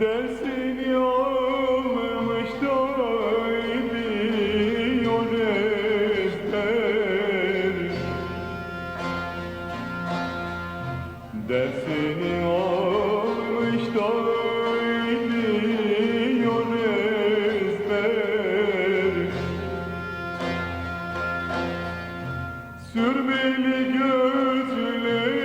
Dersini almış da Dersini almış da Sürmeli gözlerini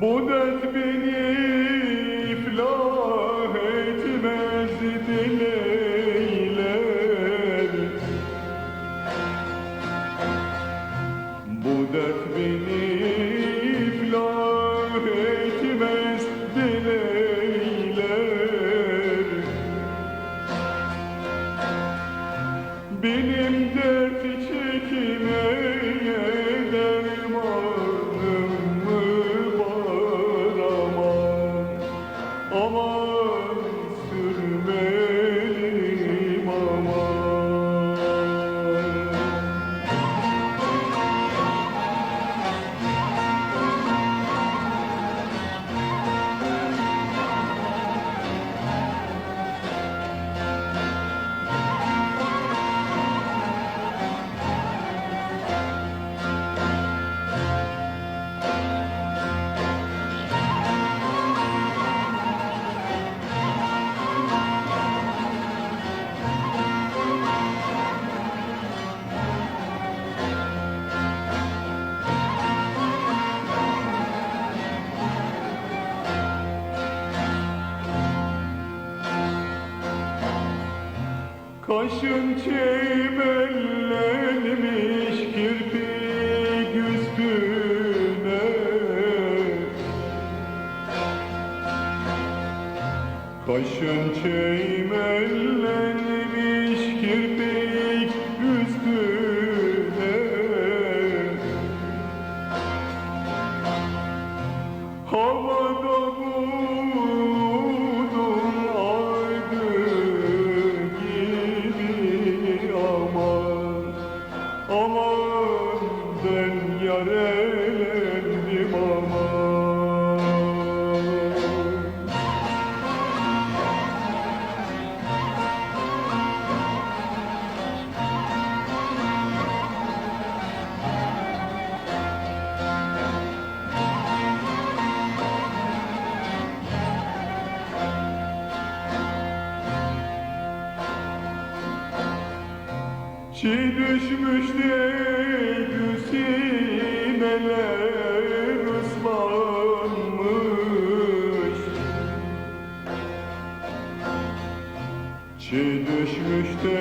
Bu dert beni iflah etmez dileyler Bu dert beni iflah etmez dileyler Benim dert Kaşın çimellenmiş kirpik üstüne. Kaşın çimellenmiş Çiğ düşmüş de güsimeler ıslanmış. Çiğ düşmüş de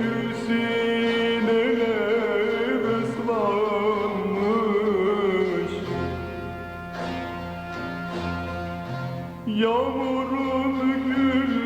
güsimeler ıslanmış. Yağmurun gül